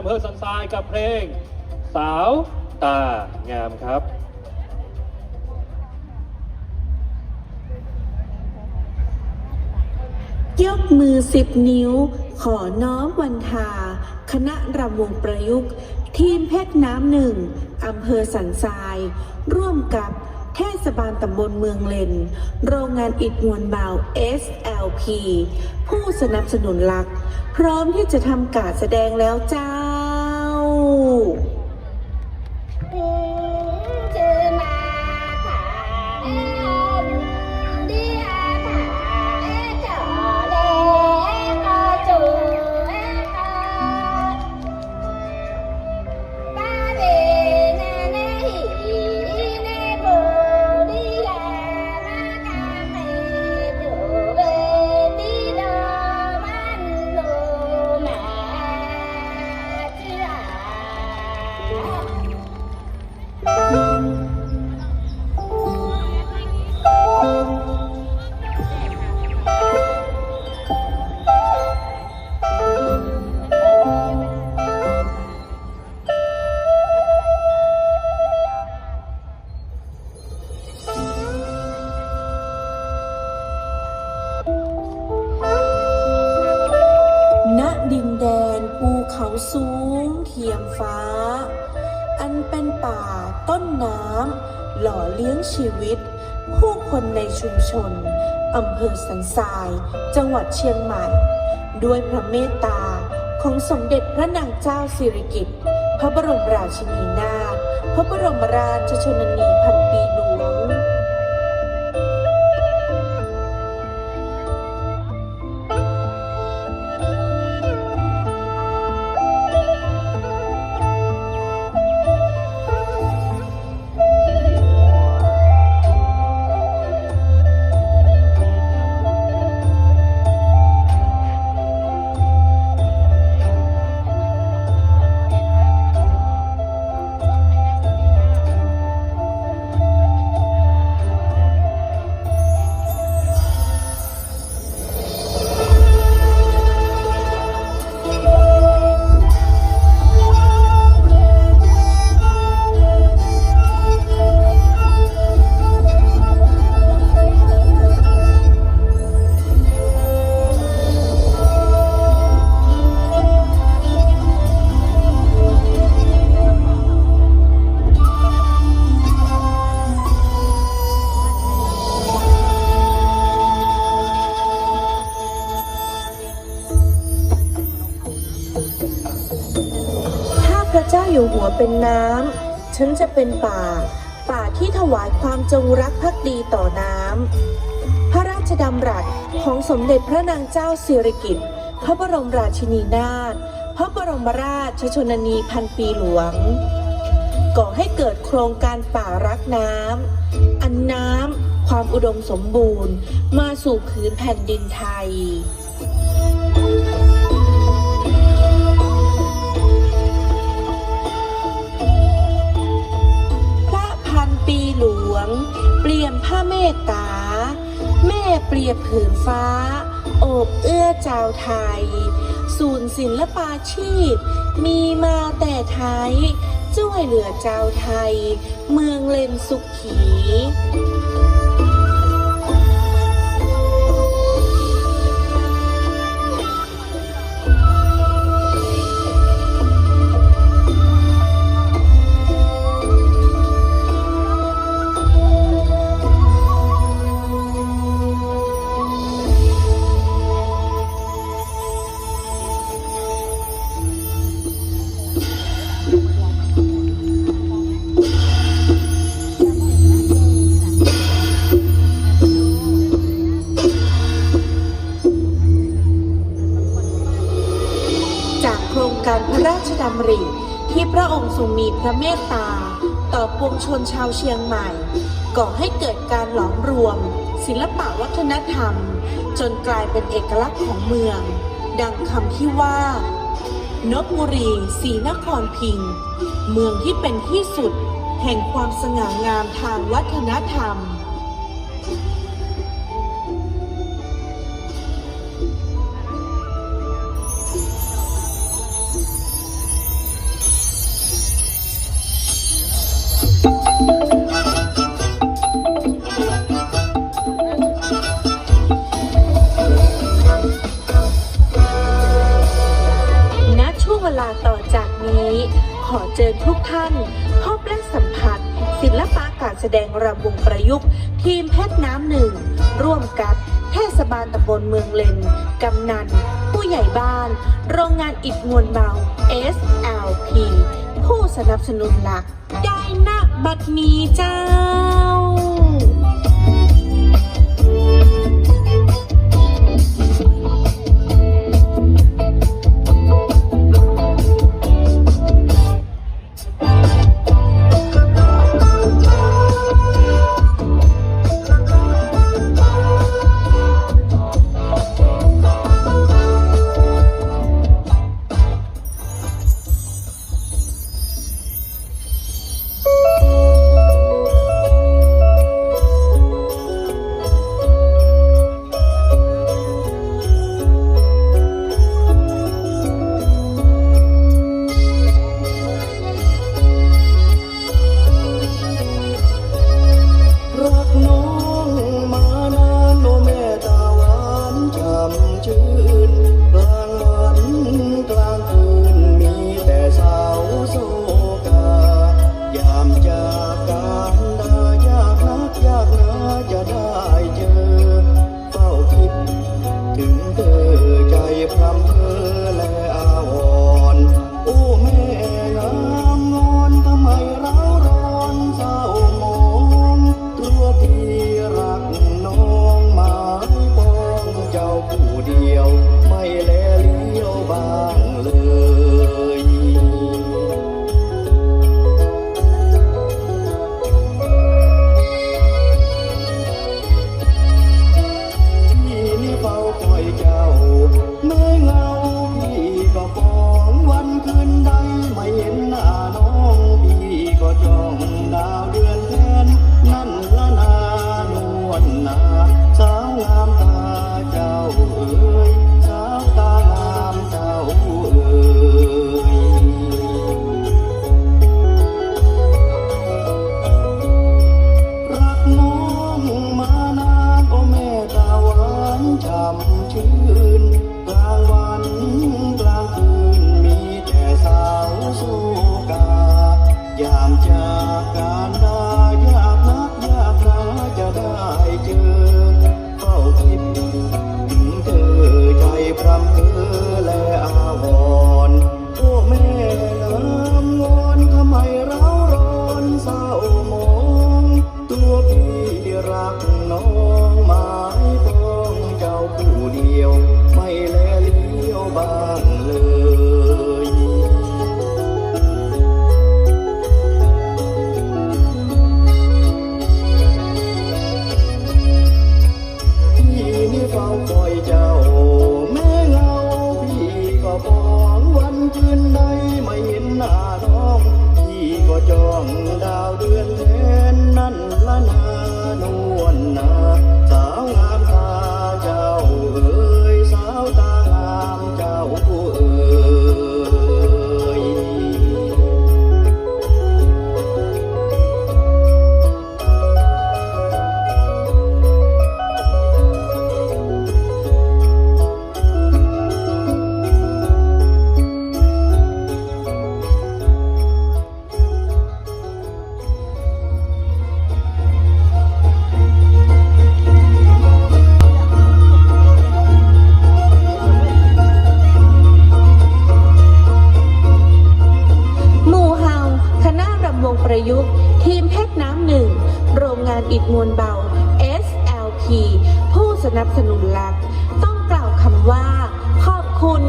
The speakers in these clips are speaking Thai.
อำเภอสันทรายกับเพลง สาวตางามครับยกมือสิบนิ้ว ขอน้อมวันทา คณะรำวงประยุกต์ ทีมเพชรน้ำหนึ่งอำเภอสันทราย ร่วมกับเทศบาลตำบลเมืองเลน โรงงานอิฐมวลเบา SLP ผู้สนับสนุนหลัก พร้อมที่จะทำการแสดงแล้วจ้า ณ ทราย จังหวัดเชียงใหม่ ด้วยพระเมตตาของสมเด็จพระนางเจ้าสิริกิติ์พระบรมราชินีนาถพระบรมราชชนนีพันปี ฉันจะเป็นป่า ป่าที่ถวายความจงรักภักดีต่อน้ำ พระราชดำรัสของสมเด็จพระนางเจ้าสิริกิติ์พระบรมราชินีนาถพระบรมราชชนนีพันปีหลวง ก่อให้เกิดโครงการป่ารักน้ำ อันน้ำความอุดมสมบูรณ์ มาสู่พื้นแผ่นดินไทย เปลี่ยนผ้าเมตตา แม่เปรียบผืนฟ้า โอบเอื้อเจ้าไทย ศูนย์ศิลปาชีพ มีมาแต่ไทยช่วยเหลือเจ้าไทย เมืองเลนสุขี การพระราชดำริ ที่พระองค์ทรงมีพระเมตตา ต่อปวงชนชาวเชียงใหม่ ก่อให้เกิดการหลอมรวม ศิลปะวัฒนธรรม จนกลายเป็นเอกลักษณ์ของเมือง ดังคำที่ว่านบบุรีศรีนครพิง เมืองที่เป็นที่สุด แห่งความสง่างามทางวัฒนธรรม แสดงรำวงประยุกต์ ทีมเพชรน้ำหนึ่ง ร่วมกับเทศบาลตำบลเมืองเลน กำนัน ผู้ใหญ่บ้าน โรงงานอิฐมวลเบา SLP ผู้สนับสนุนหลัก ได้ณบัดมีเจ้า จากการดายากนักยากหนาจะได้เจอเฝ้าคิดถึงเธอใจพรำเพอและอาวร คุณ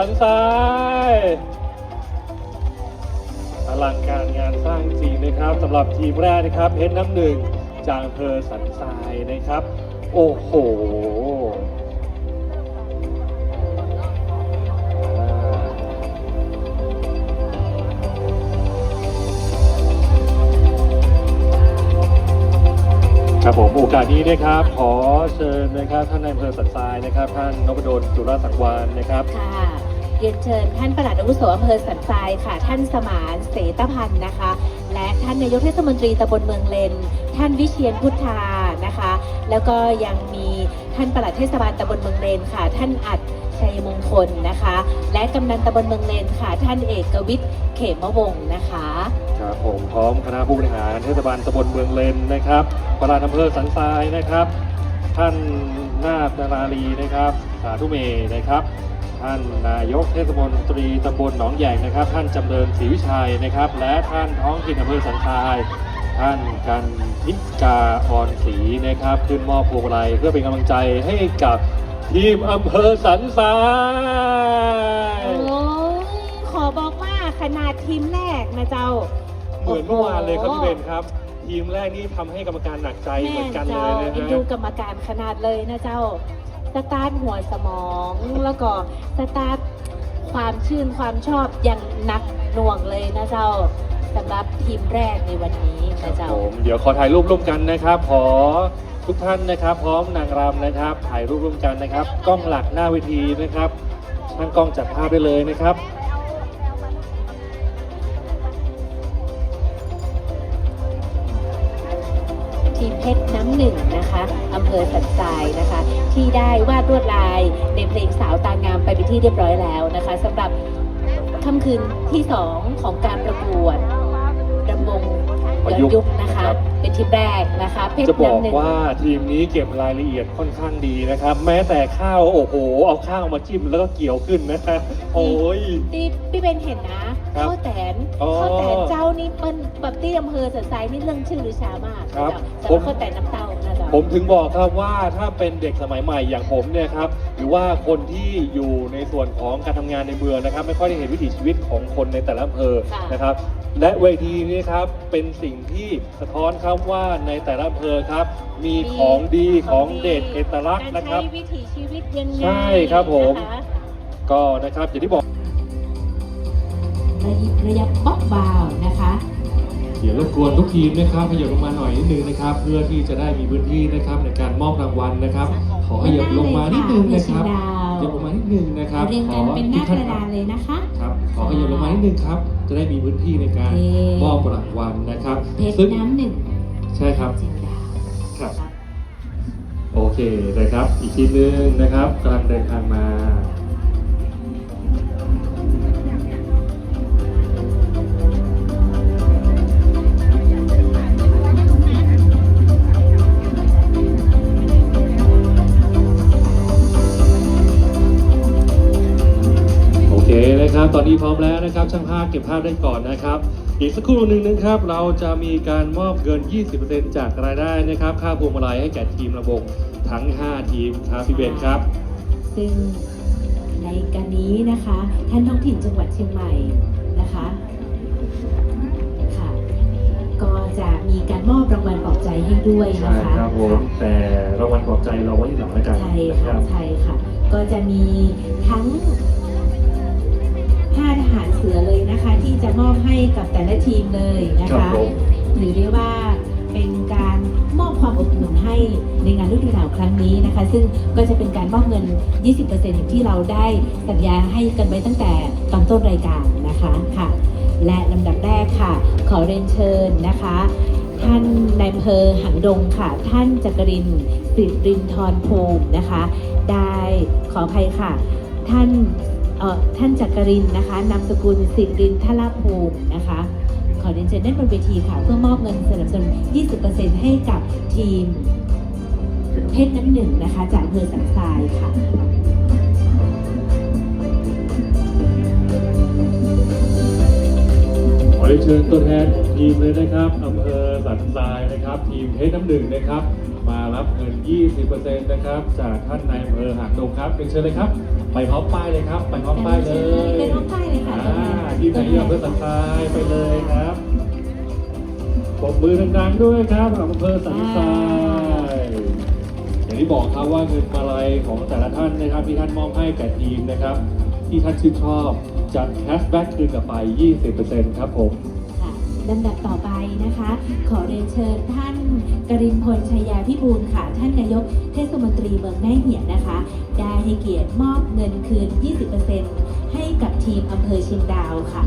สันทรายอลังการงานสร้างจริงนะครับสำหรับทีมแรกนะครับเพชรน้ำหนึ่งจากเพอสันทรายนะครับ โอ้โหครับผมโอกาสนี้นะครับ ขอเชิญนะครับท่านนายเพอสันทรายนะครับ ท่านนพดลจุลสังวานนะครับ เรียนเชิญท่านประหลัดอาวุโสอำเภอสันทรายค่ะ ท่านสมานเสตพันธ์นะคะ และท่านนายกเทศมนตรีตำบลเมืองเลน ท่านวิเชียนพุทธานะคะ แล้วก็ยังมีท่านประหลัดเทศบาลตำบลเมืองเลนค่ะ ท่านอัดชัยมงคลนะคะ และกำนันตำบลเมืองเลนค่ะ ท่านเอกวิทย์เขมวงศ์นะคะครับผมพร้อมคณะผู้บริหารเทศบาลตำบลเมืองเลนนะครับประหลัดอำเภอสันทรายนะครับ ท่านนาฏนาราลีนะครับ สาธุเมนะครับ ท่านนายกเทศมนตรีตำบลหนองใหญ่นะครับ ท่านจำเริญศรีวิชัยนะครับ และท่านท้องถิ่นอำเภอสันทราย ท่านกันทิกาออนศรีนะครับ ขึ้นมอบพวงมาลัยเพื่อเป็นกำลังใจให้กับทีมอำเภอสันทรายโอ้ยขอบอกว่าขนาดทีมแรกนะเจ้าเหมือนเมื่อวานเลยครับพี่เบนครับ ทีมแรกนี่ทำให้กรรมการหนักใจเหมือนกันเลยนะแม่ฮะเจ้าดูกรรมการขนาดเลยนะเจ้า สตาร์ทหัวสมองแล้วก็สตาร์ทความชื่นความชอบอย่างหนักหน่วงเลยนะเจ้าสำหรับทีมแรกในวันนี้นะเจ้าผมเดี๋ยวขอถ่ายรูปร่วมกันนะครับ ขอทุกท่านนะครับ พร้อมนางรำนะครับ ถ่ายรูปร่วมกันนะครับ กล้องหลักหน้าเวทีนะครับช่างกล้องจัดภาพได้เลยนะครับ เพชรน้ำหนึ่งนะคะอำเภอสันทรายนะคะ ที่ได้วาดลวดลายในเพลงสาวตางามไปเป็นที่เรียบร้อยแล้วนะคะสำหรับค่ำคืนที่สองของการประกวดรำวง ย้อนยุคนะคะ เป็นทีมแรกนะคะเพชจะรบอกน้ำหนึ่ง ว่าทีมนี้เก็บรายละเอียดค่อนข้างดีนะครับ แม้แต่ข้าวโอ้โห เอาข้าวมาจิ้มแล้วก็เกี่ยวขึ้นนะฮะโอ้ย ที่พี่เบนเห็นนะครับข้าวแตนอ๋อข้าวแตนเจ้านี่เป็นแบบที่อำเภอสันทรายนี่เรื่องชื่อหรือช้ามากครับแต่ผม ว่าข้าวแตนน้ำเต้านะจ๊ะ ผมถึงบอกครับว่าถ้าเป็นเด็กสมัยใหม่อย่างผมเนี่ยครับหรือว่าคนที่อยู่ในส่วนของการทำงานในเมืองนะครับ ไม่ค่อยได้เห็นวิถีชีวิตของคนในแต่ละอำเภอค่ะ นะครับ และเวทีนี้ครับเป็นสิ่งที่สะท้อนครับว่าในแต่ละอำเภอครับ มีของดีของเด็ดเอกลักษณ์นะครับ การใช้วิถีชีวิตยังไงใช่ครับผม นะคะก็นะครับอย่างที่บอก ระยิบระยับบ๊อบเบาวนะคะ เดี๋ยวรบกวนทุกทีมนะครับขยับลงมาหน่อยนิดนึงนะครับ เพื่อที่จะได้มีพื้นที่นะครับในการมอบรางวัลนะครับ ขอขยับลงมานิดนึงนะครับดาวขยับลงมานิดนึงนะครับเรียงขกัอนเป็นหน้ากท่ระดานเลยนะคะครับข อขยับลงมานิดนึงครับ จะได้มีพื้นที่ในการโอเคมอบรางวัลนะครับเพชรซึ่งน้ำหนึ่งใช่ครับเจียงดาวครับ โอเคนะครับ อีกทีนึงนะครับกำลังเดินทางมา นี้พร้อมแล้วนะครับช่างภาพเก็บภาพได้ก่อนนะครับ อีกสักครู่หนึ่งนะครับ เราจะมีการมอบเงิน 20%จากรายได้นะครับ ค่าพวงมาลัยให้แก่ทีมระบบทั้ง 5 ทีมครับพี่เบนครับ ซึ่งในการนี้นะคะ ท่านท้องถิ่นจังหวัดเชียงใหม่นะคะค่ะก็จะมีการมอบรางวัลปลอบใจให้ด้วยใช่นะคะครับผมแต่รางวัลปลอบใจเราไว้ที่หลังแล้วกันใช่นะคค่ะรับ ใช่ค่ะ ก็จะมีทั้ง ห้าทหารเสือเลยนะคะ ที่จะมอบให้กับแต่ละทีมเลยนะครัคะ บผม หรือเรียกว่าเป็นการมอบความอบอุ่นให้ในงานฤดูหนาวครั้งนี้นะคะ ซึ่งก็จะเป็นการมอบเงิน 20%อย่างที่เราได้สัญญาให้กันไว้ตั้งแต่ตอนต้นรายการนะคะค่ะ และลำดับแรกค่ะ ขอเรียนเชิญนะคะ ท่านนายอำเภอหางดงค่ะ ท่านจักรินทร์สิรินทรภูมินะคะ ได้ขออภัยค่ะ ท่านเอ่อ ท่านจักรินนะคะนามสกุลสิรินทลภูมินะคะ ขอเรียนเชิญด้านบนเวทีค่ะ เพื่อมอบเงินสนับสนุน 20%ให้กับทีมเพชรน้ำหนึ่งนะคะ จากอำเภอสันทรายค่ะขอเรียนเชิญตัวแทนทีมเลยนะครับอำเภอสันทรายนะครับ ทีมเพชรน้ำหนึ่งนะครับ มารับเงิน 20%นะครับ จากท่านนายอำเภอหางดงครับเรียนเชิญเลยครับ ไปพร้อมป้ายเลยครับ ไปพร้อมป้ายเลยไปพร้อมป้ายเลยค่ะ อ่าทีมไหนที่อำเภอสันทรายไปเลยครับปรบมือดังๆด้วยครับอำเภอสันทรายอย่างที่บอกครับว่าเงินมาลัยของแต่ละท่านนะครับที่ท่านมอบให้แก่ทีมนะครับ ที่ท่านชื่นชอบจะแคชแบ็กคืนกลับไป 20%ครับผม ค่ะลำดับต่อไป นะคะ ขอเรียนเชิญท่านกรินพลชัยยาพิบูลค่ะ ท่านนายกเทศมนตรีเมืองแม่เหียนนะคะ ได้ให้เกียรติมอบเงินคืน 20%ให้กับทีมอำเภอเชียงดาวค่ะ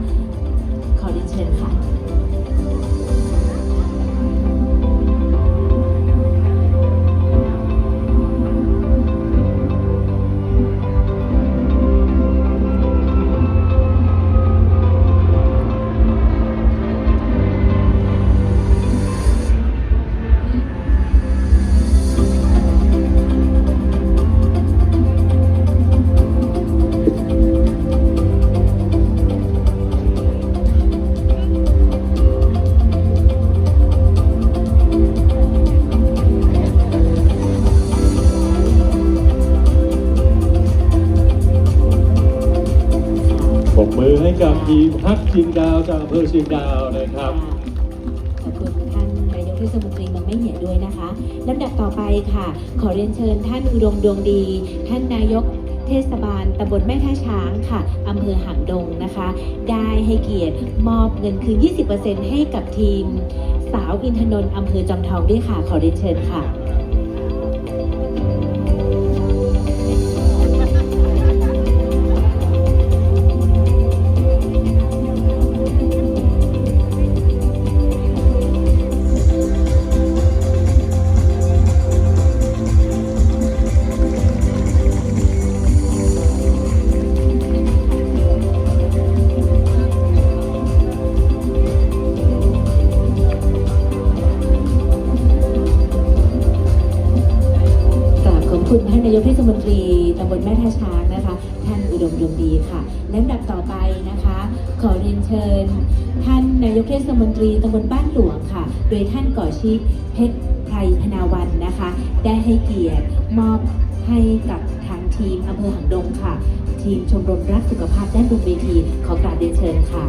ให้กับทีมฮักเชียงดาวจากอำเภอเชียงดาวนะครับ ขอบคุณท่านนายกเทศมนตรีเมืองไม่เหี่ยด้วยนะคะลำดับต่อไปค่ะ ขอเรียนเชิญท่านอุดมดวงดี ท่านนายกเทศบาลตำบลแม่ท่าช้างค่ะอำเภอหางดงนะคะ ได้ให้เกียรติมอบเงินคืน 20%ให้กับทีม สาวอินทนนท์อำเภอจอมทองด้วยค่ะ ขอเรียนเชิญค่ะานะคะ ท่านอุดมดวงดีค่ะและลำดับต่อไปนะคะ ขอเรียนเชิญ ท่านนายกเทศมนตรีตำบลบ้านหลวงค่ะ โดยท่านก่อชิดเพชรไพรพนาวันนะคะ ได้ให้เกียรติมอบให้กับทางทีมอำเภอหางดงค่ะ ทีมชมรมรักสุขภาพด้านบนเวทีขอกราบเรียนเชิญค่ะ